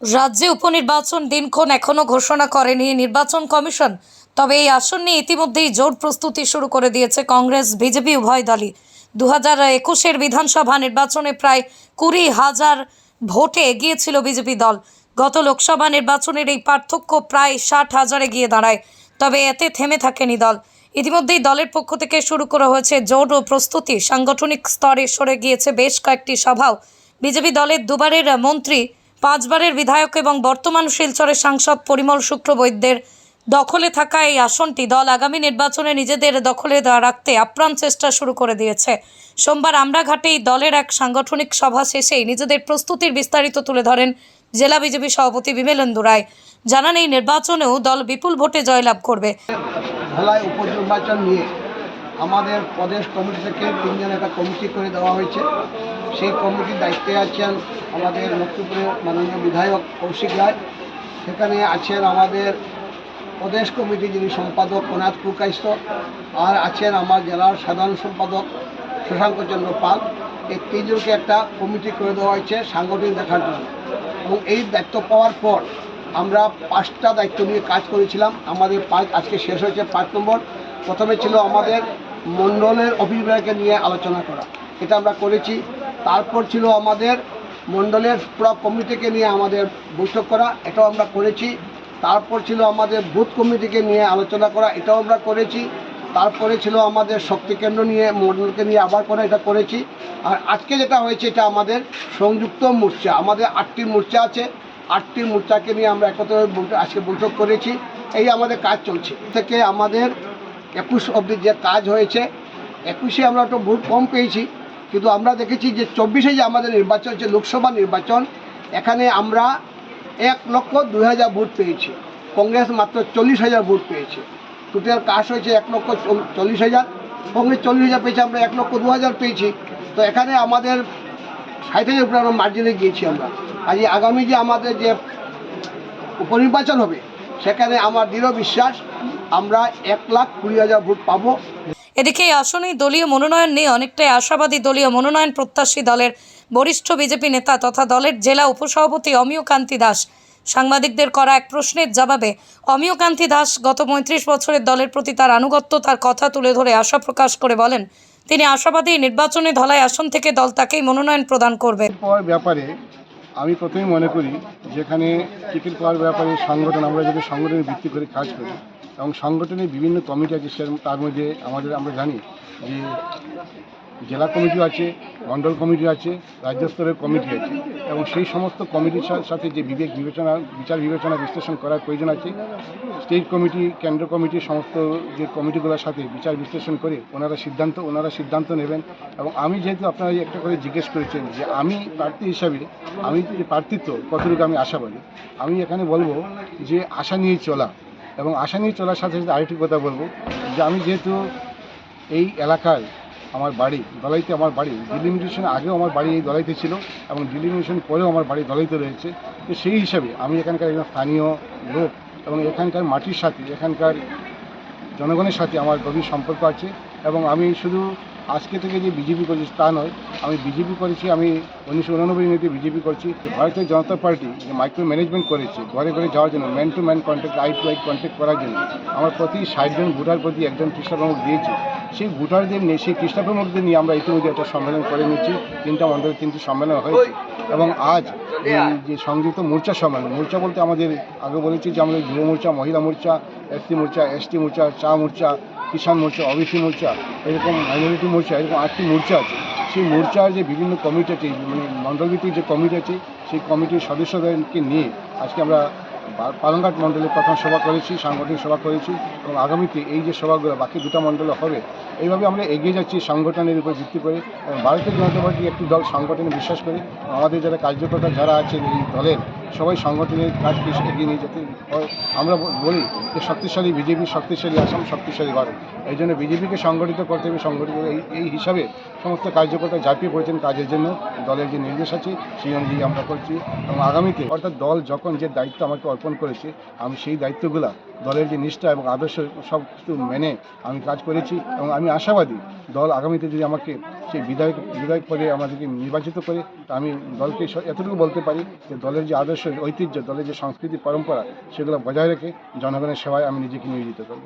রাজ্যে উপনির্বাচন দিনক্ষণ এখনও ঘোষণা করেনি নির্বাচন কমিশন। তবে এই আসন নিয়ে ইতিমধ্যেই জোর প্রস্তুতি শুরু করে দিয়েছে কংগ্রেস, বিজেপি, উভয় দলই। দু হাজার একুশের বিধানসভা নির্বাচনে প্রায় কুড়ি হাজার ভোটে এগিয়েছিল বিজেপি দল। গত লোকসভা নির্বাচনের এই পার্থক্য প্রায় ষাট হাজারে গিয়ে দাঁড়ায়, তবে এতে থেমে থাকেনি দল। ইতিমধ্যেই দলের পক্ষ থেকে শুরু করা হয়েছে জোর ও প্রস্তুতি। সাংগঠনিক স্তরে সরে গিয়েছে বেশ কয়েকটি সভাও। বিজেপি দলের দুবারের মন্ত্রী পাঁচবারের বিধায়ক এবং বর্তমান শিলচরের সাংসদ পরিমল শুক্রবৈদ্যের দখলে থাকা এই আসনটি দল আগামী নির্বাচনে নিজেদের দখলে রাখতে আপ্রাণ চেষ্টা শুরু করে দিয়েছে। সোমবার আমরাঘাটে এই দলের এক সাংগঠনিক সভা শেষেই নিজেদের প্রস্তুতির বিস্তারিত তুলে ধরেন জেলা বিজেপি সভাপতি বিমেলেন্দু রায় জানান, এই নির্বাচনেও দল বিপুল ভোটে জয়লাভ করবে। আমাদের প্রদেশ কমিটি থেকে তিনজন একটা কমিটি করে দেওয়া হয়েছে। সেই কমিটির দায়িত্বে আছেন আমাদের লক্ষ্মীপুরের মাননীয় বিধায়ক কৌশিক রায়। সেখানে আছেন আমাদের প্রদেশ কমিটি যিনি সম্পাদক কনাথ কুকাইস্ত আর আছেন আমার জেলার সাধারণ সম্পাদক শশাঙ্ক চন্দ্র পাল। এই তিনজনকে একটা কমিটি করে দেওয়া হয়েছে সাংগঠনিক দেখার জন্য। এবং এই দায়িত্ব পাওয়ার পর আমরা পাঁচটা দায়িত্ব নিয়ে কাজ করেছিলাম। আমাদের পাঁচ আজকে শেষ হয়েছে পাঁচ নম্বর। প্রথমে ছিল আমাদের মণ্ডলের অভিপ্রায়কে নিয়ে আলোচনা করা। এটা আমরা করেছি। তারপর ছিল আমাদের মণ্ডলের পুরো কমিটিকে নিয়ে আমাদের বৈঠক করা। এটাও আমরা করেছি। তারপর ছিল আমাদের বুথ কমিটিকে নিয়ে আলোচনা করা। এটাও আমরা করেছি। তারপরে ছিল আমাদের শক্তি কেন্দ্র নিয়ে মণ্ডলকে নিয়ে আবার করা। এটা করেছি। আর আজকে যেটা হয়েছে, এটা আমাদের সংযুক্ত মোর্চা। আমাদের আটটি মোর্চা আছে। আটটি মোর্চাকে নিয়ে আমরা একত্রে আজকে বৈঠক করেছি। এই আমাদের কাজ চলছে। থেকে আমাদের একুশ অবধি যে কাজ হয়েছে, একুশে আমরা একটু ভোট কম পেয়েছি, কিন্তু আমরা দেখেছি যে চব্বিশে যে আমাদের নির্বাচন হচ্ছে, লোকসভা নির্বাচন, এখানে আমরা এক লক্ষ দুই হাজার ভোট পেয়েছি, কংগ্রেস মাত্র চল্লিশ হাজার ভোট পেয়েছে, টোটাল কাজ হয়েছে এক লক্ষ চল্লিশ হাজার, কংগ্রেস চল্লিশ হাজার পেয়েছে, আমরা এক লক্ষ দু হাজার পেয়েছি, তো এখানে আমাদের ষাট হাজার উপরে আমরা মার্জিনে গিয়েছি আমরা। এই আগামী যে আমাদের যে উপনির্বাচন হবে, সেখানে আমার দৃঢ় বিশ্বাস আমরা এক লাখ কুড়ি হাজার ভোট পাবো। এদিকে এই আসনেই দলীয় মনোনয়ন নিয়ে অনেকটাই আশাবাদী দলীয় মনোনয়ন প্রত্যাশী দলের বরিষ্ঠ বিজেপি নেতা তথা দলের জেলা উপসভাপতি অমিয় কান্তি দাস। সাংবাদিকদের করা এক প্রশ্নের জবাবে অমিয় কান্তি দাস গত পঁয়ত্রিশ বছরের দলের প্রতি তার আনুগত্য তার কথা তুলে ধরে আশা প্রকাশ করে বলেন তিনি আশাবাদী নির্বাচনে ধলাই আসন থেকে দল তাকেই মনোনয়ন প্রদান করবে। ব্যাপারে আমি প্রথমেই মনে করি যেখানে টিকিট পাওয়ার ব্যাপারে সংগঠন, আমরা যদি সংগঠনের ভিত্তি করে কাজ করি, এবং সংগঠনের বিভিন্ন কমিটি আছে, সে তার মধ্যে আমাদের আমরা জানি যে জেলা কমিটি আছে মণ্ডল কমিটি আছে, রাজ্য স্তরের কমিটি আছে। এবং সেই সমস্ত কমিটির সাথে যে বিবেক বিবেচনা, বিচার বিবেচনা, বিশ্লেষণ করার প্রয়োজন আছে, স্টেট কমিটি, কেন্দ্র কমিটি, সমস্ত যে কমিটিগুলোর সাথে বিচার বিশ্লেষণ করে ওনারা সিদ্ধান্ত ওনারা সিদ্ধান্ত নেবেন। এবং আমি যেহেতু আপনারা একটা করে জিজ্ঞেস করেছেন যে আমি প্রার্থী হিসাবে, আমি যে প্রার্থিত্ব কতটুকু আমি আশাবাদী, আমি এখানে বলব যে আশা নিয়ে চলা এবং আশা নিয়ে চলার সাথে সাথে আরেকটি কথা বলব যে আমি যেহেতু এই এলাকায় আমার বাড়ি, দলাইতে আমার বাড়ি। ডিলিমিটেশন আগেও আমার বাড়ি এই দলাইতে ছিল এবং ডিলিমিটেশন পরেও আমার বাড়ি দলাইতে রয়েছে। তো সেই হিসাবে আমি এখানকার একজন স্থানীয় লোক এবং এখানকার মাটির সাথে, এখানকার জনগণের সাথে আমার গভীর সম্পর্ক আছে এবং আমি শুধু আজকে থেকে যে বিজেপি করেছি তা নয়, আমি বিজেপি করেছি, আমি উনিশশো উননব্বই নিতে বিজেপি করছি। ভারতীয় জনতা পার্টি যে মাইক্রো ম্যানেজমেন্ট করেছে, ঘরে ঘরে যাওয়ার জন্য man to man contact eye to eye contact করার জন্য, আমার প্রতি ষাট জন ভোটার প্রতি একজন প্রমুখ দিয়েছি। সেই ভোটারদের নিয়ে, সেই খ্রিস্টা প্রমুখদের নিয়ে আমরা ইতিমধ্যে একটা সম্মেলন করে নিচ্ছি। তিনটা মণ্ডলে তিনটি সম্মেলন হয়েছে। এবং আজ এই যে সংযুক্ত মোর্চা সম্মেলন, মোর্চা বলতে আমাদের আগে বলেছি যে আমাদের যুব মোর্চা, মহিলা মোর্চা এসটি মোর্চা এসটি মোর্চা, চা মোর্চা, কিষাণ মোর্চা, ওবিসি মোর্চা, এরকম মাইনরিটি মোর্চা, এরকম আটটি মোর্চা আছে। সেই মোর্চার যে বিভিন্ন কমিটি আছে মানে মণ্ডলভিত্তিক যে কমিটি আছে, সেই কমিটির সদস্যদেরকে নিয়ে আজকে আমরা পালংঘাট মণ্ডলে প্রথম সভা করেছি, সাংগঠনিক সভা করেছি এবং আগামীতে এই যে সভাগুলো, বাকি দুটা মণ্ডলে হবে, এইভাবে আমরা এগিয়ে যাচ্ছি সংগঠনের উপর ভিত্তি করে এবং ভারতীয় জনতা পার্টি একটি দল সংগঠনে বিশ্বাস করে আমাদের যারা কার্যকর্তা যারা আছেন এই দলের সবাই সংগঠনের কাজকে এগিয়ে নিয়ে যেতে। আমরা বলি যে শক্তিশালী বিজেপি, শক্তিশালী আসাম, শক্তিশালী ভারত এই জন্য বিজেপিকে সংগঠিত করতে হবে, সংগঠিত এই এই হিসাবে সমস্ত কার্যকর্তা ঝাঁপিয়ে পড়েছেন কাজের জন্য দলের যে নির্দেশ আছে সেই অনুযায়ী আমরা করছি এবং আগামীতে অর্থাৎ দল যখন যে দায়িত্ব আমাকে অর্পণ করেছে, আমি সেই দায়িত্বগুলা দলের যে নিষ্ঠা এবং আদর্শ সব কিছু মেনে আমি কাজ করেছি এবং আমি আশাবাদী দল আগামীতে যদি আমাকে সেই বিধায়ক বিধায়ক পদে আমাদেরকে নির্বাচিত করে আমি দলকে এতটুকু বলতে পারি যে দলের যে আদর্শ, ঐতিহ্য, দলের যে সংস্কৃতি পরম্পরা, সেগুলো বজায় রেখে জনগণের সেবায় আমি নিজেকে নিয়োজিত করব।